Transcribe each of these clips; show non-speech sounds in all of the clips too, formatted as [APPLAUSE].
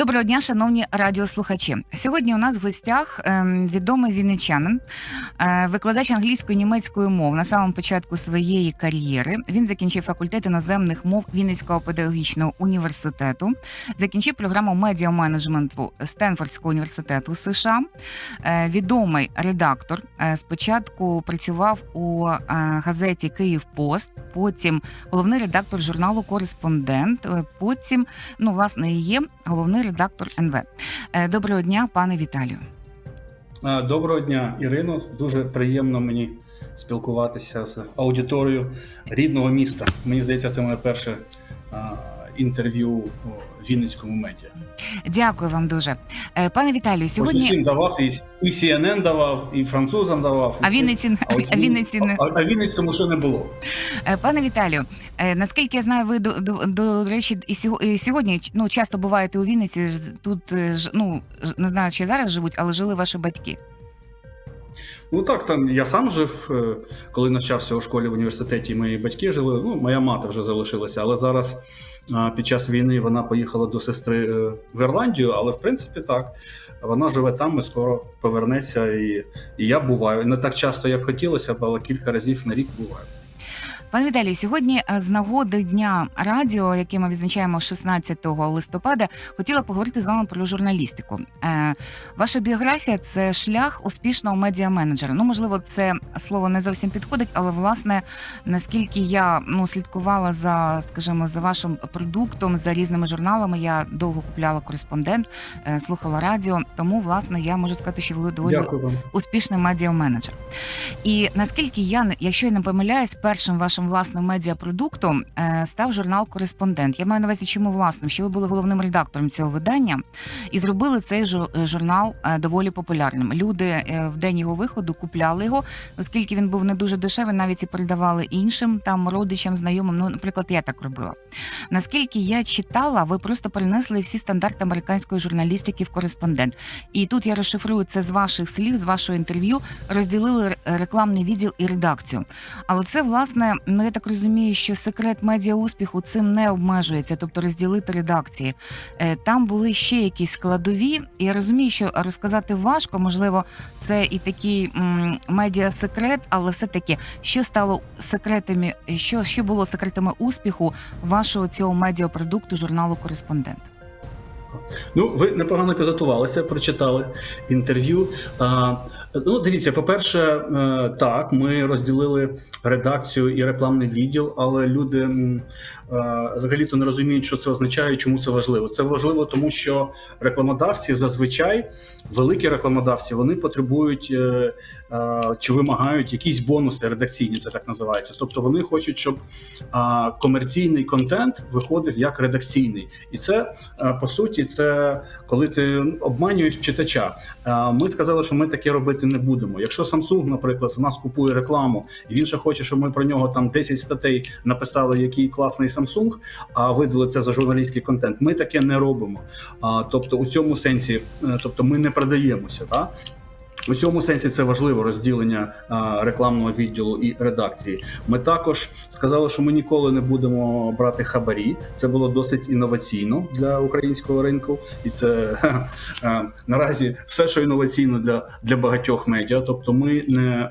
Доброго дня, шановні радіослухачі. Сьогодні у нас в гостях ем, відомий вінничанин, е, викладач англійської німецької мов на самому початку своєї кар'єри. Він закінчив факультет іноземних мов Вінницького педагогічного університету, закінчив програму медіаменеджменту Стенфордського університету США. Е, відомий редактор. Е, спочатку працював у газеті Київ Пост, потім головний редактор журналу Кореспондент. Потім, ну, власне, є головний редактор НВ. Е, Доброго дня, пане Віталію. Доброго дня, Ірино. Дуже приємно мені спілкуватися з аудиторією рідного міста. Мені здається, це моє перше а, інтерв'ю у Вінницькому медіа. Дякую вам дуже. Е, Пане Віталію, сьогодні. усім давав і, і CNN давав, і французам давав. А Вінниці, а ось а Вінниці а, а Вінницькому ще не було. Е, Пане Віталію, е, наскільки я знаю, ви до, до, до речі, і сьогодні ну часто буваєте у Вінниці. Тут ж- ну не знаю, чи зараз живуть, але жили ваші батьки. Ну так, там я сам жив, коли навчався у школі в університеті. Мої батьки жили. Ну, моя мати вже залишилася, але зараз під час війни вона поїхала до сестри е, в Ірландію. Але в принципі так. Вона живе там і скоро повернеться. І, і я буваю. Не так часто, як хотілося б, але кілька разів на рік буваю. Пане Віталію, сьогодні е, з нагоди дня радіо, яке ми відзначаємо 16 листопада, хотіла поговорити з вами про журналістику. Е, ваша біографія це шлях успішного медіаменеджера. Ну, можливо, це слово не зовсім підходить, але власне наскільки я ну слідкувала за, скажімо, за вашим продуктом, за різними журналами. Я довго купляла кореспондент, е, слухала радіо. Тому, власне, я можу сказати, що ви доволі Дякую успішний медіаменеджер. І наскільки я якщо я не помиляюсь, першим вашим власним медіапродуктом е, став журнал Кореспондент. Я маю на увазі, чому власним, що ви були головним редактором цього видання і зробили цей е, журнал е, доволі популярним. Люди в день його виходу купляли його, оскільки він був не дуже дешевий, навіть і передавали іншим там родичам, знайомим. Ну, наприклад, я так робила. Наскільки я читала, ви просто перенесли всі стандарти американської журналістики в кореспондент. І тут я розшифрую це з ваших слів, з вашого інтерв'ю, розділили рекламний відділ і редакцію. Але це, власне, ну я так розумію, що секрет медіа успіху цим не обмежується, тобто розділити редакції. Е, Там були ще якісь складові. Я розумію, що розказати важко, можливо, це і такий медіа-секрет, але все-таки, що стало секретами, що, що було секретами успіху вашого цього медіапродукту журналу Кореспондент? Ну, ви непогано підготувалися, прочитали інтерв'ю. А, ну, дивіться, по-перше, е, так, ми розділили редакцію і рекламний відділ, але люди е, взагалі-то не розуміють, що це означає чому це важливо. Це важливо, тому що рекламодавці зазвичай, великі рекламодавці, вони потребують е, е, чи вимагають якісь бонуси редакційні, це так називається. Тобто вони хочуть, щоб комерційний контент виходив як редакційний, і це по суті, це коли ти обманюєш читача. Ми сказали, що ми таке робити не будемо. Якщо Samsung, наприклад, в нас купує рекламу, і він ще хоче, щоб ми про нього там 10 статей написали, який класний Samsung, а видали це за журналістський контент. Ми таке не робимо. А, Тобто, у цьому сенсі, е, тобто, ми не продаємося. Так? У цьому сенсі це важливо розділення а, рекламного відділу і редакції. Ми також сказали, що ми ніколи не будемо брати хабарі. Це було досить інноваційно для українського ринку, і це а, [LAUGHS] наразі все, що інноваційно для, для багатьох медіа. Тобто, ми не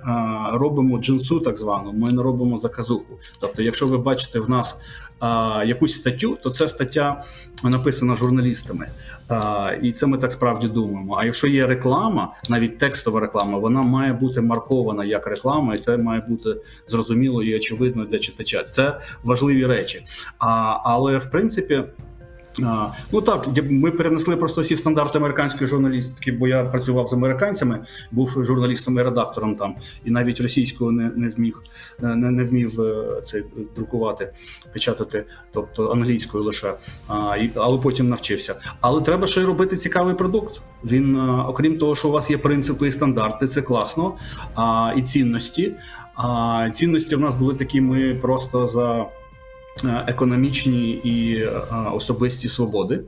робимо джинсу, так звану, ми не робимо заказуху. Тобто, якщо ви бачите в нас а, якусь статтю, то це стаття написана журналістами. А, і це ми так справді думаємо. А якщо є реклама, навіть текстова реклама, вона має бути маркована як реклама, і це має бути зрозуміло і очевидно для читача. Це важливі речі. А, але в принципі. А, ну так, ми перенесли просто всі стандарти американської журналістики, бо я працював з американцями, був журналістом і редактором там, і навіть російською не, не вміг не, не вмів е, це друкувати, печатати, тобто англійською лише. А, і, але потім навчився. Але треба ще й робити цікавий продукт. Він, е, окрім того, що у вас є принципи і стандарти, це класно. А, і цінності. А цінності в нас були такі, ми просто за е, економічні і е, особисті свободи.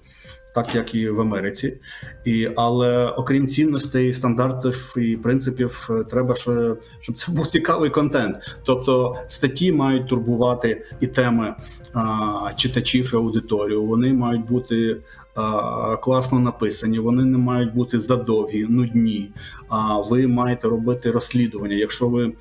так як і в Америці. І, але окрім цінностей, стандартів і принципів, е, треба, що- щоб це був цікавий контент. Тобто статті мають турбувати і теми читачів і аудиторію. Вони мають бути класно написані, вони не мають бути задовгі, нудні. А ви маєте робити розслідування. Якщо ви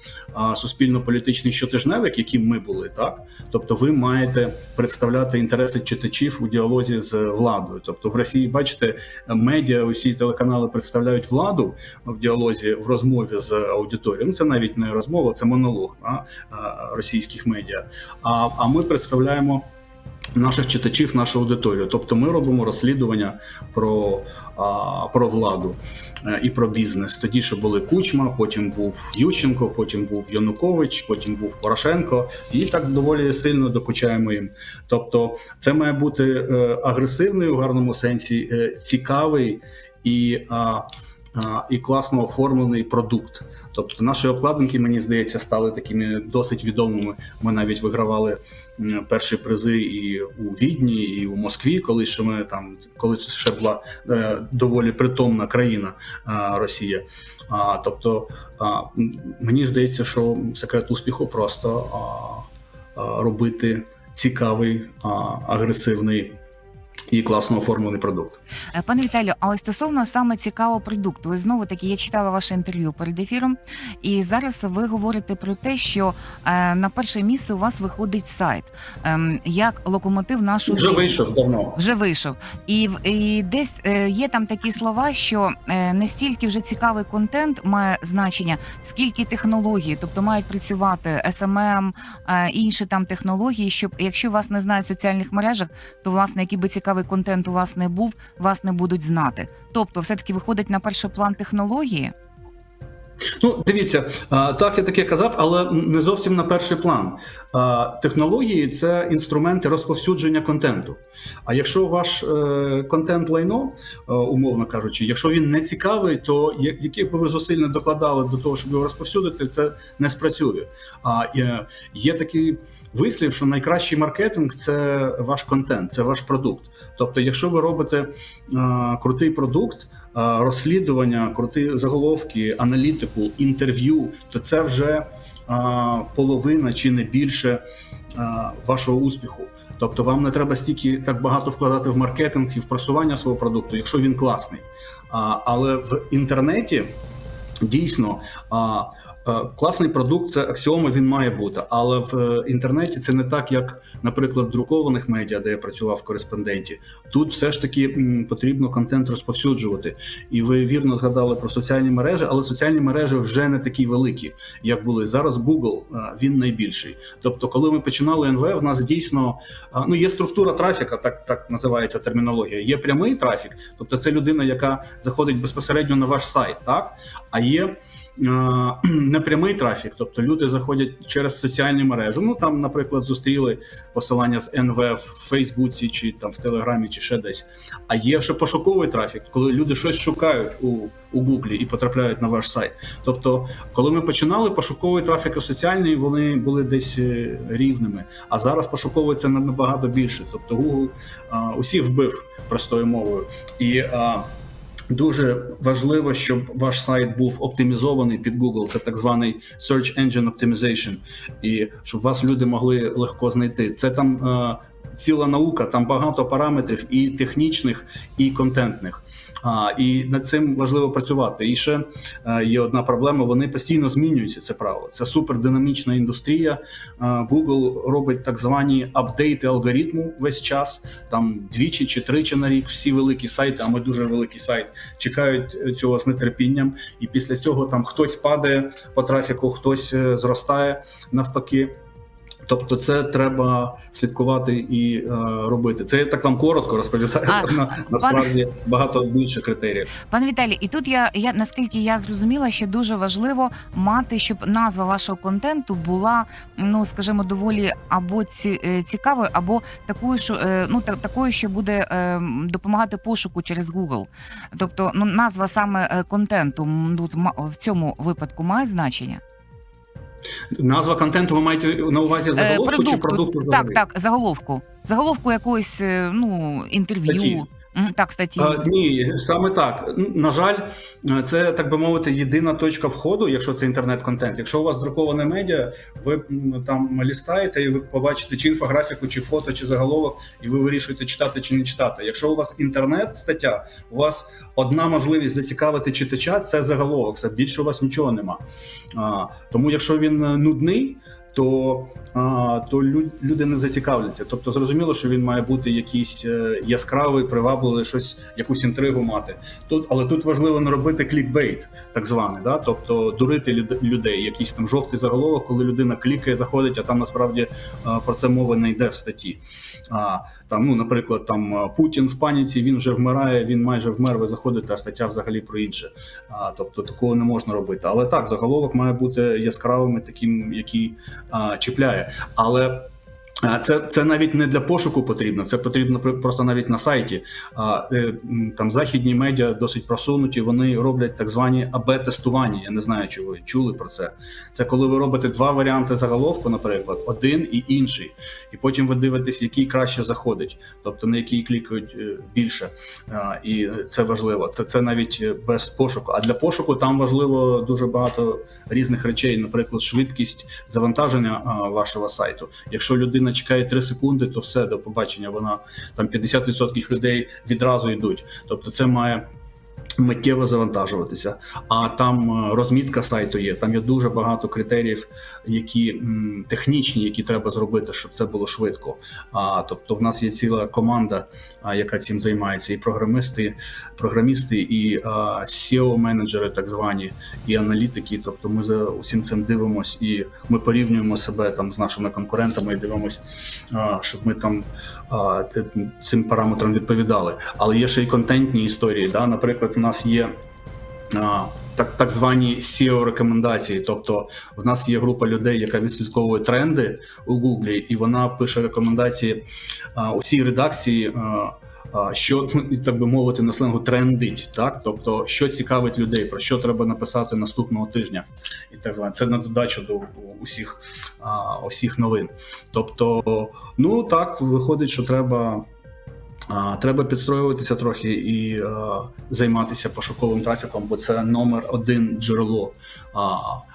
суспільно-політичний щотижневик, яким ми були, так тобто ви маєте представляти інтереси читачів у діалозі з владою. Тобто в Росії, бачите, медіа, усі телеканали представляють владу в діалозі в розмові з аудиторією. Ну, це навіть не розмова, це монолог а, а, російських медіа. А, а ми представляємо. Наших читачів, нашу аудиторію, тобто ми робимо розслідування про, а, про владу е, і про бізнес. Тоді ще були Кучма, потім був Ющенко, потім був Янукович, потім був Порошенко, і так доволі сильно докучаємо їм. Тобто, це має бути е, агресивний у гарному сенсі, е, цікавий і. А, і класно оформлений продукт. Тобто наші обкладинки, мені здається, стали такими досить відомими. Ми навіть вигравали перші призи і у Відні, і у Москві, коли ще ми там, коли ще була е, доволі притомна країна Росія. Тобто, мені здається, що секрет успіху просто робити цікавий, агресивний і класно оформлений продукт. Е, Пане Віталію, але стосовно саме цікавого продукту, ось знову таки я читала ваше інтерв'ю перед ефіром, і зараз ви говорите про те, що е, на перше місце у вас виходить сайт ем, як локомотив нашого Вже бізнесу. вийшов давно. Вже вийшов, і, і десь е, є там такі слова, що е, не стільки вже цікавий контент має значення, скільки технології, тобто мають працювати SMM, е, інші там технології, щоб якщо вас не знають в соціальних мережах, то власне який би цікавий контент у вас не був, вас не будуть знати. Тобто, все таки виходить на перший план технології. Ну, дивіться, так я таке казав, але не зовсім на перший план. Технології це інструменти розповсюдження контенту. А якщо ваш е, контент лайно, е, умовно кажучи, якщо він не цікавий, то які б ви зусиль не докладали до того, щоб його розповсюдити, це не спрацює. А є, є такий вислів, що найкращий маркетинг це ваш контент, це ваш продукт. Тобто, якщо ви робите е, крутий продукт, е, розслідування, крути заголовки, аналітику, інтерв'ю, то це вже е, половина чи не більше е, вашого успіху. Тобто вам не треба стільки так багато вкладати в маркетинг і в просування свого продукту, якщо він класний. А, але в інтернеті дійсно а, е, класний продукт це аксіома, він має бути. Але в е, інтернеті це не так, як, наприклад, в друкованих медіа, де я працював в кореспонденті. Тут все ж таки потрібно контент розповсюджувати. І ви вірно згадали про соціальні мережі, але соціальні мережі вже не такі великі, як були зараз. Google е, він найбільший. Тобто, коли ми починали НВ, в нас дійсно ну є структура трафіка, так так називається термінологія. Є прямий трафік, тобто це людина, яка заходить безпосередньо на ваш сайт, так а є. [CLEARS THROAT] Непрямий трафік, тобто люди заходять через соціальні мережі. Ну там, наприклад, зустріли посилання з НВ в Фейсбуці чи там в Телеграмі, чи ще десь. А є ще пошуковий трафік, коли люди щось шукають у, у Гуглі і потрапляють на ваш сайт. Тобто, коли ми починали, пошуковий трафік і соціальний вони були десь е, рівними. А зараз пошуковий це набагато більше. Тобто Google а, усіх вбив простою мовою. І а, Дуже важливо, щоб ваш сайт був оптимізований під Google. Це так званий Search Engine Optimization. І щоб вас люди могли легко знайти. Це там е, ціла наука, там багато параметрів і технічних, і контентних. А, і над цим важливо працювати. І ще е, є одна проблема: вони постійно змінюються. Це правило. Це супердинамічна індустрія. Е, Google робить так звані апдейти алгоритму весь час. Там двічі чи тричі на рік всі великі сайти, а ми дуже великий сайт, чекають е, цього з нетерпінням. І після цього там хтось падає по трафіку, хтось зростає навпаки. Тобто, це треба слідкувати і е, робити. Це я так вам коротко розповідаю. А, на, насправді багато більше критеріїв. Пане Віталій, і тут я, я наскільки я зрозуміла, що дуже важливо мати, щоб назва вашого контенту була, ну скажімо, доволі або ці, е, цікавою, або такою, що е, ну та, такою, що буде е, допомагати пошуку через Google. Тобто, ну назва саме контенту тут в цьому випадку має значення. Назва контенту ви маєте на увазі Е, заголовку чи продукту? так, так, заголовку. Заголовку якоїсь е, ну інтерв'ю. Так, статті. А, ні, саме так. На жаль, е, це так би мовити єдина точка входу, якщо це інтернет-контент. Якщо у вас друковане медіа, ви там лістаєте і ви побачите чи інфографіку, чи фото, чи заголовок, і ви вирішуєте читати чи не читати. Якщо у вас інтернет-стаття, у вас одна можливість зацікавити читача це заголовок. Все більше у вас нічого нема. Тому, якщо він е, нудний. То, то лю- люди не зацікавляться. Тобто зрозуміло, що він має бути якийсь е, яскравий, привабливий, щось, якусь інтригу мати. Тут, але тут важливо не робити клікбейт, так званий, да? тобто дурити люд- людей, якийсь там жовтий заголовок, коли людина клікає, заходить, а там насправді а, про це мова не йде в статті. Там, ну, наприклад, там Путін в паніці, він вже вмирає, він майже вмер, ви заходите, а стаття взагалі про інше. А, тобто такого не можна робити. Але так, заголовок має бути яскравим, таким, який а, чіпляє. Але Це, це навіть не для пошуку потрібно, це потрібно просто навіть на сайті. А, е, там західні медіа досить просунуті, вони роблять так звані АБ-тестування. Я не знаю, чи ви чули про це. Це коли ви робите два варіанти заголовку, наприклад, один і інший, і потім ви дивитесь, який краще заходить, тобто на який клікають е, більше. І це важливо. Це, це навіть е, без пошуку. А для пошуку там важливо дуже багато різних речей, наприклад, швидкість завантаження вашого сайту. Якщо людина чекає 3 секунди, то все до побачення. Вона там 50% людей відразу йдуть. Тобто, це має. Миттєво завантажуватися, а там е, розмітка сайту є. Там є дуже багато критеріїв, які технічні, які треба зробити, щоб це було швидко. А тобто, в нас є ціла команда, яка цим займається, і програмисти, програмісти, і SEO-менеджери, так звані, і аналітики. Тобто, ми за усім цим дивимось, і ми порівнюємо себе там з нашими конкурентами і дивимось, щоб ми там цим параметрам відповідали. Але є ще й контентні історії. Да? Наприклад, в нас є. Так, так звані SEO рекомендації. Тобто, в нас є група людей, яка відслідковує тренди у Гуглі, і вона пише рекомендації усій редакції, що [LAUGHS] так би мовити, на сленгу трендить. Так, тобто, що цікавить людей, про що треба написати наступного тижня, і так далі. Це на додачу до усіх, а, усіх новин. Тобто, ну так виходить, що треба. Треба підстроюватися трохи і а, займатися пошуковим трафіком, бо це номер один джерело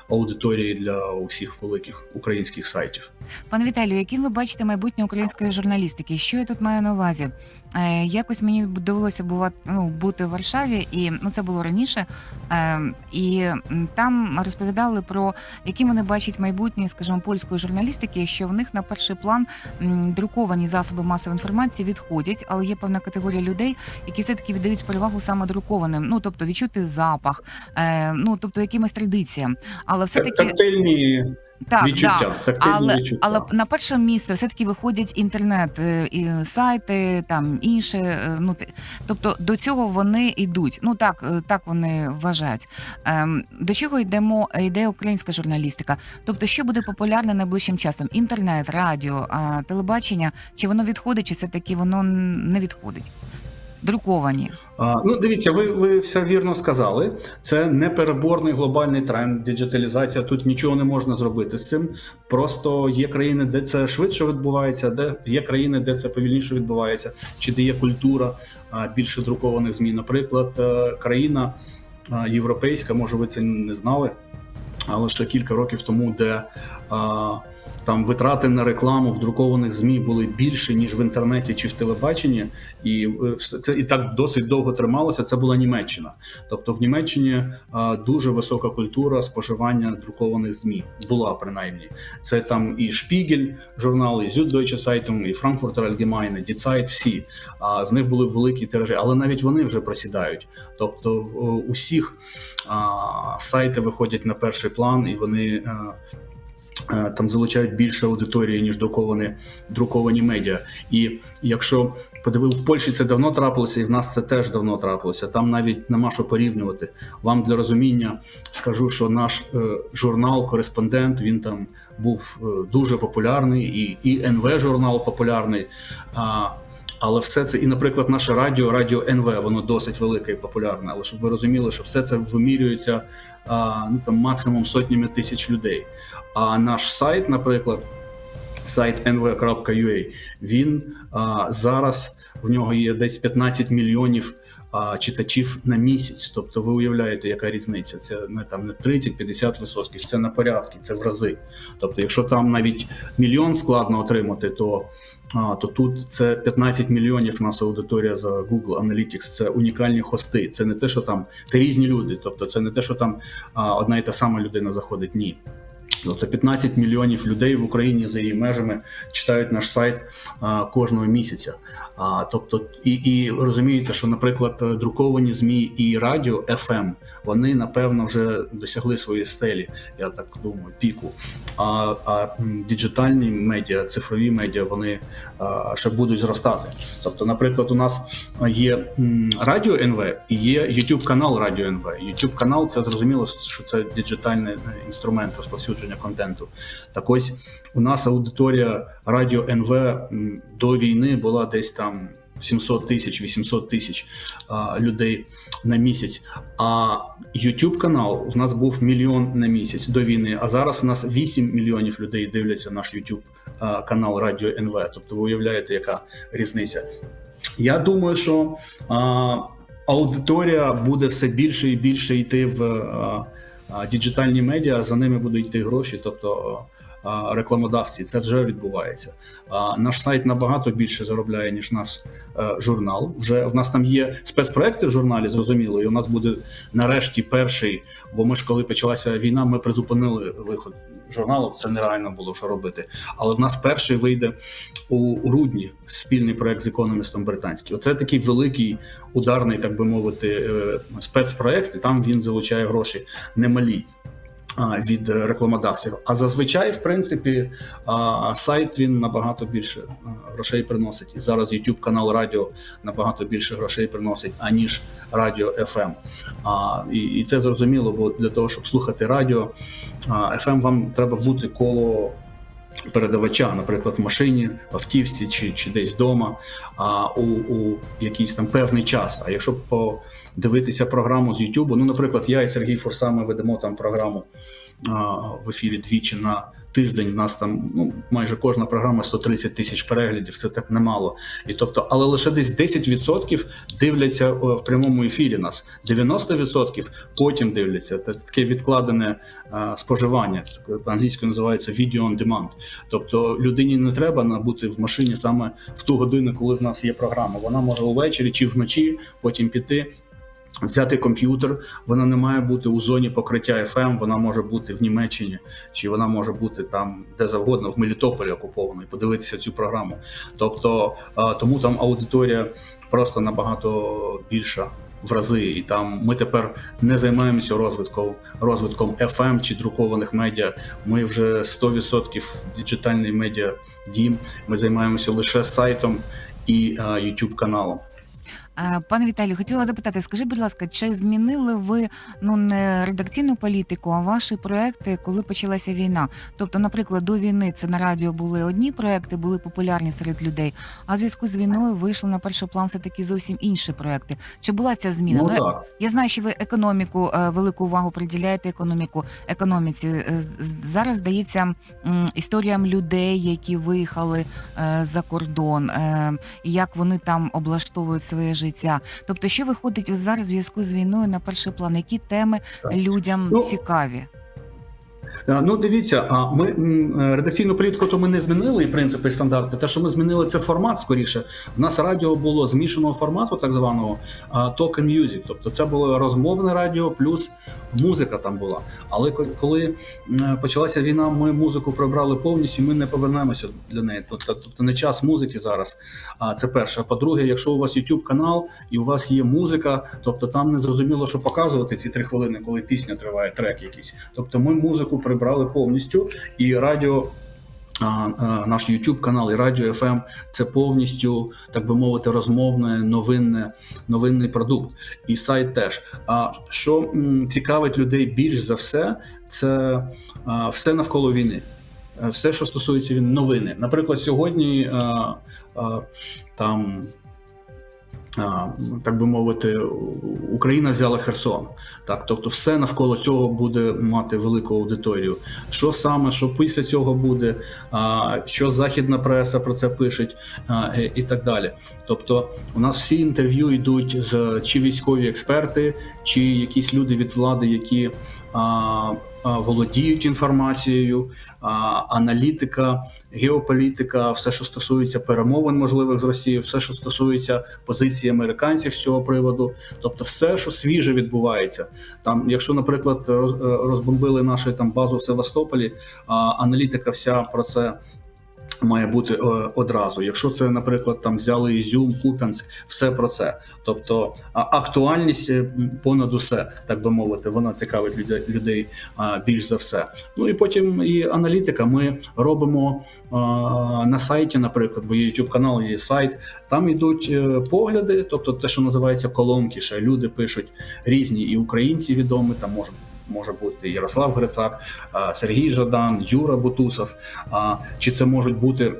аудиторії для усіх великих українських сайтів. Пане Віталію, яким ви бачите майбутнє української журналістики? Що я тут маю на увазі? Е, якось мені довелося бувати, ну, бути в Варшаві, і ну це було раніше. Е, і там розповідали про які вони бачать майбутнє, скажімо, польської журналістики, що в них на перший план друковані засоби масової інформації відходять, але є певна категорія людей, які все таки віддають перевагу саме друкованим. Ну тобто відчути запах, е, ну тобто якимось традиціям. Але все таки Тактильні так, відчуття. да. Але, відчуття. але на перше місце все-таки виходять інтернет, е, і сайти, там інше. е, Ну тобто до цього вони йдуть. Ну так, е, так вони вважають. Ем, До чого йдемо? Йде українська журналістика? Тобто, що буде популярне найближчим часом? Інтернет, радіо, телебачення? Чи воно відходить, чи все таки воно не відходить? Друковані. Ну, дивіться, ви, ви все вірно сказали. Це непереборний глобальний тренд, діджиталізація. Тут нічого не можна зробити з цим. Просто є країни, де це швидше відбувається, де є країни, де це повільніше відбувається, чи де є культура більше друкованих змі. Наприклад, е, країна європейська, може ви це не знали, але ще кілька років тому, де там витрати на рекламу в друкованих змі були більше ніж в інтернеті чи в телебаченні, і е, це і так досить довго трималося. Це була Німеччина. Тобто в Німеччині дуже висока культура споживання друкованих змі була принаймні. Це там і Шпігель, журнал, і Süddeutsche Zeitung, і Frankfurter Allgemeine, Die Zeit, всі. А в них були великі тиражі, але навіть вони вже просідають. Тобто в усіх сайти виходять на перший план, і вони. Е, Там залучають більше аудиторії, ніж друковані, друковані медіа. І якщо подивив в Польщі, це давно трапилося, і в нас це теж давно трапилося. Там навіть нема що порівнювати. Вам для розуміння скажу, що наш е, журнал, кореспондент, він там був е, дуже популярний, і, і НВ журнал популярний. А, але все це, і, наприклад, наше радіо, радіо НВ, воно досить велике і популярне. Але щоб ви розуміли, що все це вимірюється ну, там, максимум сотнями тисяч людей. А наш сайт, наприклад, сайт nv.ua. Він а, зараз в нього є десь 15 мільйонів читачів на місяць. Тобто ви уявляєте, яка різниця? Це не там не 30-50 відсотків, це на порядки, це в рази. Тобто, якщо там навіть мільйон складно отримати, то, то тут це 15 мільйонів. Нас аудиторія за Google Analytics. Це унікальні хости. Це не те, що там це різні люди. Тобто, це не те, що там одна і та сама людина заходить. Ні. Тобто 15 мільйонів людей в Україні за її межами читають наш сайт а, кожного місяця. А, тобто, і, і розумієте, що, наприклад, друковані ЗМІ і радіо FM, вони напевно вже досягли своєї стелі, я так думаю, піку. А, а діджитальні медіа, цифрові медіа, вони а, ще будуть зростати. Тобто, наприклад, у нас є радіо НВ і є YouTube канал Радіо НВ. YouTube канал це зрозуміло, що це діджитальний е, інструмент розповсюдження контенту. Так ось у нас аудиторія Радіо НВ до війни була десь там. 700 тисяч, 800 тисяч людей на місяць. А YouTube канал у нас був мільйон на місяць до війни. А зараз у нас 8 мільйонів людей дивляться наш YouTube канал Радіо НВ. Тобто ви уявляєте, яка різниця. Я думаю, що а, аудиторія буде все більше і більше йти в а, діджитальні медіа, за ними будуть йти гроші, тобто рекламодавці. Це вже відбувається. Наш сайт набагато більше заробляє, ніж наш е, журнал. Вже в нас там є спецпроекти в журналі, зрозуміло, і у нас буде нарешті перший. Бо ми ж коли почалася війна, ми призупинили виход журналу. Це нереально було що робити. Але в нас перший вийде у грудні спільний проект з економістом британським. Оце такий великий ударний, так би мовити, е, спецпроект. І там він залучає гроші немалі. Від рекламодавців, а зазвичай, в принципі, сайт він набагато більше грошей приносить. І зараз YouTube канал Радіо набагато більше грошей приносить, аніж Радіо FM. І, і це зрозуміло, бо для того, щоб слухати радіо, FM вам треба бути коло передавача, наприклад, в машині, в автівці чи, чи десь вдома, а у, у якийсь там певний час. А якщо подивитися програму з YouTube, ну, наприклад, я і Сергій Фурса, ми ведемо там програму а, в ефірі двічі на тиждень. У нас там ну, майже кожна програма 130 тисяч переглядів, це так немало. І тобто, але лише десь 10% дивляться е, в прямому ефірі нас, 90% потім дивляться. Це таке відкладене е, споживання. Англійською називається video on demand. Тобто людині не треба набути в машині саме в ту годину, коли в нас є програма. Вона може увечері чи вночі потім піти. Взяти комп'ютер, вона не має бути у зоні покриття FM, вона може бути в Німеччині, чи вона може бути там де завгодно, в Мелітополі окуповано, і подивитися цю програму. Тобто тому там аудиторія просто набагато більша в рази, і там ми тепер не займаємося розвитком розвитком FM чи друкованих медіа. Ми вже 100% діджитальний медіа дім. Ми займаємося лише сайтом і YouTube каналом. Е, Пане Віталію, хотіла запитати, скажіть, будь ласка, чи змінили ви ну не редакційну політику, а ваші проекти, коли почалася війна? Тобто, наприклад, до війни це на радіо були одні проекти, були популярні серед людей. А в зв'язку з війною вийшли на перший план все таки зовсім інші проекти. Чи була ця зміна? Ну, Ну, я- так. я знаю, що ви економіку е, велику увагу приділяєте економіку економіці. Е, Зараз здається історіям людей, які виїхали за кордон, як вони там облаштовують своє життя. Тобто, що виходить зараз в зв'язку з війною на перший план? Які теми Так. людям Ну, цікаві? А, Ну, дивіться, а ми е, редакційну політику то ми не змінили і принципи і стандарти. Те, що ми змінили, це формат скоріше. У нас радіо було змішаного формату, так званого talk music. Тобто це було розмовне радіо, плюс музика там була. Але коли почалася війна, ми музику прибрали повністю. Ми не повернемося для неї. Тобто, тобто не час музики зараз. А це перше. А по-друге, якщо у вас YouTube канал і у вас є музика, тобто там не зрозуміло, що показувати ці три хвилини, коли пісня триває, трек якийсь. Тобто ми музику прибрали повністю, і радіо. Наш YouTube канал і Радіо FM – це повністю, так би мовити, розмовне, новинне, новинний продукт. І сайт теж. А що цікавить людей більш за все, це все навколо війни. Е, Все, що стосується він новини. Наприклад, сьогодні а, а, там так би мовити, Україна взяла Херсон. Так, тобто, все навколо цього буде мати велику аудиторію. Що саме, що після цього буде, що західна преса про це пише, і- так далі. Тобто, у нас всі інтерв'ю йдуть з чи військові експерти, чи якісь люди від влади, які володіють інформацією, аналітика, геополітика, все, що стосується перемовин можливих з Росією, все, що стосується позиції американців з цього приводу, тобто все, що свіже відбувається. Там, якщо, наприклад, е, розбомбили нашу там базу в Севастополі, аналітика вся про це. Має бути е, одразу. Якщо це, наприклад, там взяли Ізюм, Куп'янськ, все про це. Тобто актуальність е, понад усе, так би мовити, вона цікавить людей, людей більш за все. Ну і потім і аналітика. Ми робимо на сайті, наприклад, бо є YouTube канал, є сайт. Там йдуть е, погляди, тобто те, що називається колонки. Ще люди пишуть різні і українці відомі, там може. Може бути Ярослав Грицак, Сергій Жадан, Юра Бутусов. А, Чи це можуть бути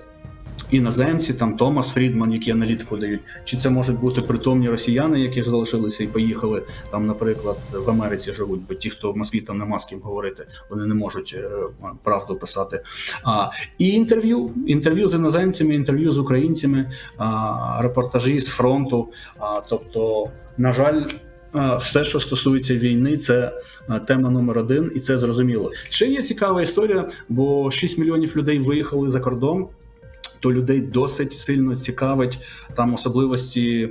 іноземці, там Томас Фрідман, які аналітику дають, чи це можуть бути притомні росіяни, які ж залишилися і поїхали там, наприклад, в Америці живуть, бо ті, хто в Москві там нема з ким говорити, вони не можуть е, правду писати. І інтерв'ю, інтерв'ю з іноземцями, інтерв'ю з українцями, репортажі з фронту. Тобто, на жаль. Все, що стосується війни, це тема номер один, і це зрозуміло. Ще є цікава історія, бо 6 мільйонів людей виїхали за кордон то людей досить сильно цікавить там особливості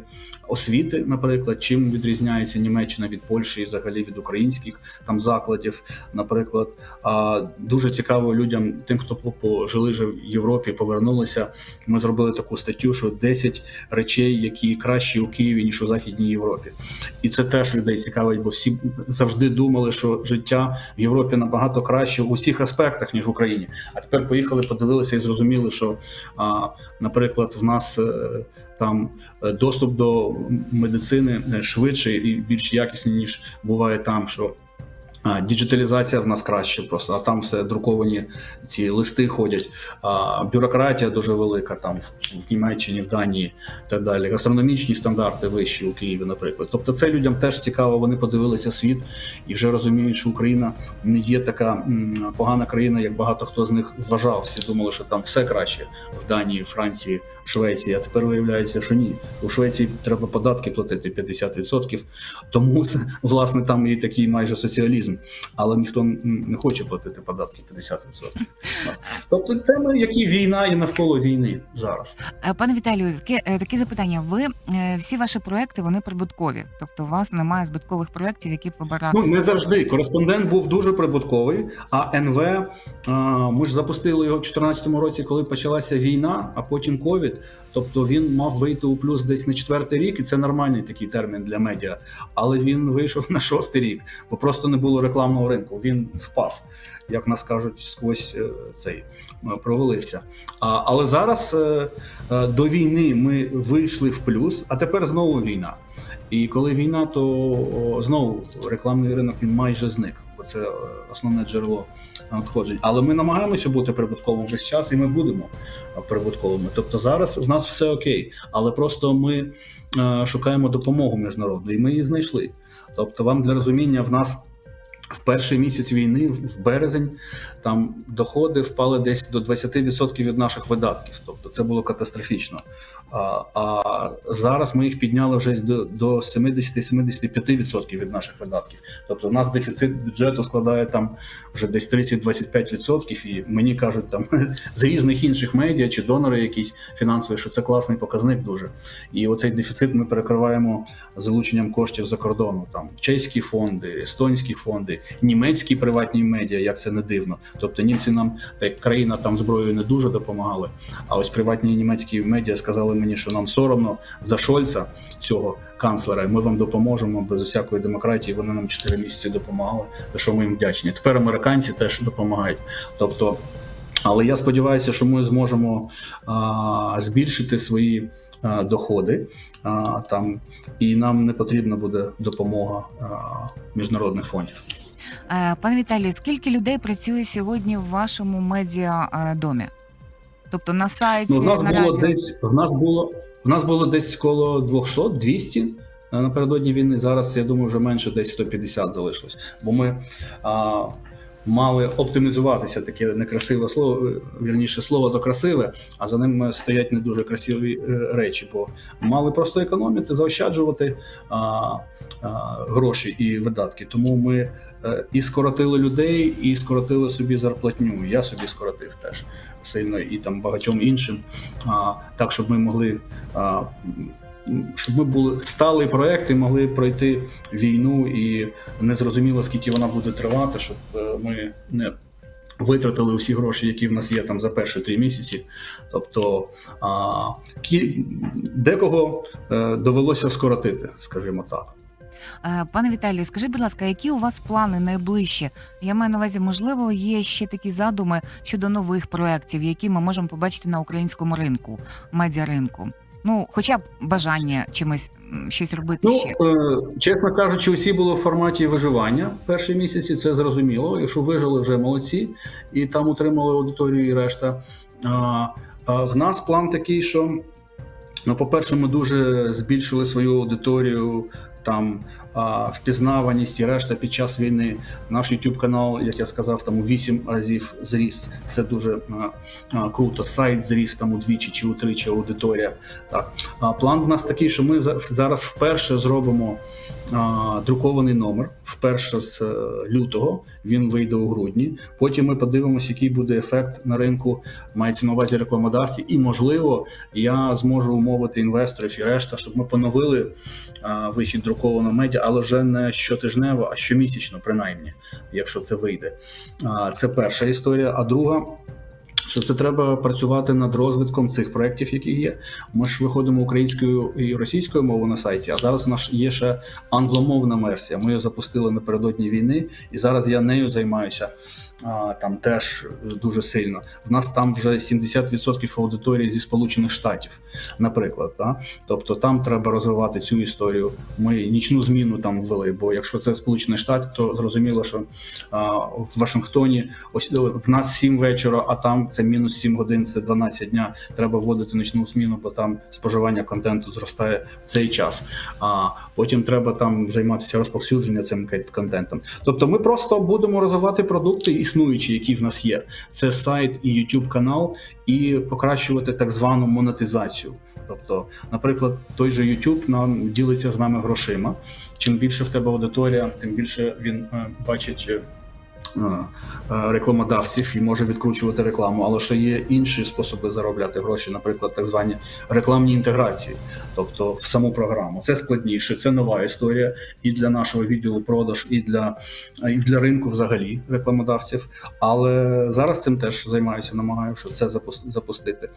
освіти, наприклад, чим відрізняється Німеччина від Польщі і взагалі від українських там закладів. Наприклад, а дуже цікаво людям, тим, хто по- пожили вже в Європі, повернулися. Ми зробили таку статтю, що 10 речей, які кращі у Києві ніж у Західній Європі, і це теж людей цікавить, бо всі завжди думали, що життя в Європі набагато краще в усіх аспектах ніж в Україні. А тепер поїхали, подивилися і зрозуміли, що, а, наприклад, в нас е, там е, доступ до медицини е, швидше і більш якісний, ніж буває там, що. А, діджиталізація в нас краще просто, а там все друковані ці листи ходять. А, бюрократія дуже велика там в, в Німеччині, в Данії і так далі. Гастрономічні стандарти вищі у Києві, наприклад. Тобто, це людям теж цікаво. Вони подивилися світ і вже розуміють, що Україна не є така м, погана країна, як багато хто з них вважав. Всі думали, що там все краще в Данії, Франції, Швеції. А тепер виявляється, що ні. У Швеції треба податки платити 50%. Тому [LAUGHS] власне там і такий майже соціалізм. Але ніхто не хоче платити податки 50%. Тобто теми, які війна і навколо війни зараз. Е, Пане Віталію, таке, е, таке запитання. Ви е, всі ваші проекти вони прибуткові, тобто у вас немає збиткових проєктів, які брали. Ну не завжди. Кореспондент був дуже прибутковий. А НВ ми ж запустили його в 2014 році, коли почалася війна, а потім ковід. Тобто він мав вийти у плюс десь на четвертий рік, і це нормальний такий термін для медіа. Але він вийшов на шостий рік, бо просто не було рекламного ринку. Він впав, як нас кажуть, сквозь е, цей е, провалився. А, але зараз е, до війни ми вийшли в плюс, а тепер знову війна. І коли війна, то знову рекламний ринок він майже зник, бо це основне джерело надходжень. Але ми намагаємося бути прибутковими весь час, і ми будемо е, прибутковими. Тобто зараз в нас все окей, але просто ми е, шукаємо допомогу міжнародну, і ми її знайшли. Тобто, вам для розуміння, в нас в перший місяць війни, в березень, там доходи впали десь до 20% від наших видатків. Тобто це було катастрофічно. А, а зараз ми їх підняли вже до, до 70-75% від наших видатків. Тобто, в нас дефіцит бюджету складає там вже десь 30-25%, і мені кажуть там [LAUGHS] з різних інших медіа чи донори якісь фінансові, що це класний показник дуже. І оцей дефіцит ми перекриваємо залученням коштів за кордону. Там чеські фонди, естонські фонди, німецькі приватні медіа, як це не дивно. Тобто німці нам та як країна там зброєю не дуже допомагали. А ось приватні німецькі медіа сказали мені, що нам соромно за Шольца цього канцлера. Ми вам допоможемо без усякої демократії. Вони нам 4 місяці допомагали. За що ми їм вдячні. Тепер американці теж допомагають. Тобто, але я сподіваюся, що ми зможемо а, збільшити свої. Доходи а, там, і нам не потрібна буде допомога міжнародних фондів. Е, Пане Віталію, скільки людей працює сьогодні в вашому медіа е? Тобто на сайті, Ну, в нас на було радіо? десь в нас було в нас було десь коло 200-200 е, напередодні війни. Зараз, я думаю, вже менше десь 150 залишилось. Бо ми а, мали оптимізуватися таке некрасиве слово, е, вірніше слово то красиве, а за ним стоять не дуже красиві е, речі. Бо мали просто економити, заощаджувати а, а, гроші і видатки. Тому ми е, і скоротили людей, і скоротили собі зарплатню. Я собі скоротив теж сильно і там багатьом іншим. А, так, щоб ми могли. А, щоб ми були сталий проект і могли пройти війну, і не зрозуміло, скільки вона буде тривати, щоб е, ми не витратили усі гроші, які в нас є там за перші три місяці. Тобто а, кі- декого е, довелося скоротити, скажімо так. Е, Пане Віталію, скажіть, будь ласка, які у вас плани найближчі? Я маю на увазі, можливо, є ще такі задуми щодо нових проєктів, які ми можемо побачити на українському ринку, медіаринку. Ну, хоча б бажання чимось щось робити Ну, ще. е, чесно кажучи, усі були в форматі виживання перші місяці, це зрозуміло. Якщо вижили, вже молодці, і там утримали аудиторію і решта. А, а в нас план такий, що, ну, по-перше, ми дуже збільшили свою аудиторію. Там впізнаваність і решта під час війни. Наш YouTube канал, як я сказав, там у 8 разів зріс. Це дуже круто. Сайт зріс там удвічі чи утричі аудиторія. Так план в нас такий, що ми за- зараз вперше зробимо друкований номер. Вперше з е, лютого він вийде у грудні. Потім ми подивимося, який буде ефект на ринку. Мається на увазі рекламодавці, і можливо, я зможу умовити інвесторів і решта, щоб ми поновили вихід друкованого медіа, але вже не щотижнево, а щомісячно, принаймні, якщо це вийде. Це перша історія. А друга. Що це треба працювати над розвитком цих проєктів, які є. Ми ж виходимо українською і російською мовою на сайті, а зараз у нас є ще англомовна версія. Ми її запустили напередодні війни, і зараз я нею займаюся там теж дуже сильно. В нас там вже 70% аудиторії зі Сполучених Штатів, наприклад. Да? Тобто там треба розвивати цю історію. Ми нічну зміну там ввели, бо якщо це Сполучені Штати, то зрозуміло, що а, в Вашингтоні ось в нас 7 вечора, а там це мінус 7 годин, це 12 дня. Треба вводити нічну зміну, бо там споживання контенту зростає в цей час. А потім треба там займатися розповсюдженням цим контентом. Тобто, ми просто будемо розвивати продукти існуючі, які в нас є. Це сайт і YouTube канал, і покращувати так звану монетизацію. Тобто, наприклад, той же YouTube нам ділиться з нами грошима. Чим більше в тебе аудиторія, тим більше він е, бачить. Е, е, Рекламодавців і може відкручувати рекламу, але ще є інші способи заробляти гроші, наприклад, так звані рекламні інтеграції, тобто в саму програму. Це складніше, це нова історія і для нашого відділу продаж, і для, і для ринку взагалі рекламодавців. Але зараз цим теж займаюся, намагаюся це запустити.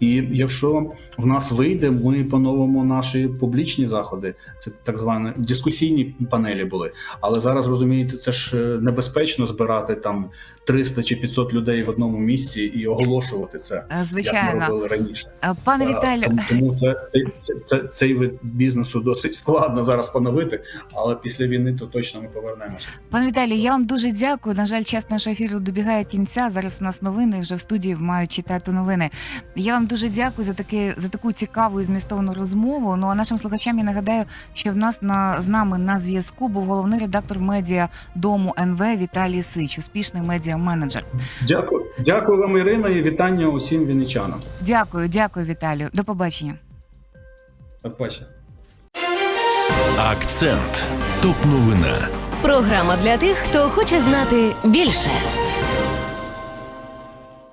І якщо в нас вийде, ми поновимо наші публічні заходи. Це так звані дискусійні панелі були. Але зараз розумієте, це ж е, небезпечно збирати там 300 чи 500 людей в одному місці і оголошувати це. Е, Як ми Звичайно, робили раніше. Е, пане Е, Віталію, Тому, тому це, це, це, це, цей вид бізнесу досить складно зараз поновити, але після війни то точно ми повернемося. Пане Віталій, я вам дуже дякую. На жаль, час нашого ефіру добігає кінця. Зараз у нас новини вже в студії мають читати новини. Я вам дуже дякую за таке за таку цікаву і змістовну розмову. Ну а нашим слухачам я нагадаю, що в нас на з нами на зв'язку був головний редактор медіа дому НВ Віталій Сич, успішний медіа-менеджер. Дякую, дякую вам, Ірина, і вітання усім вінничанам. Дякую, дякую, Віталію. До побачення. До побачення. Акцент. Топ новина. Програма для тих, хто хоче знати більше.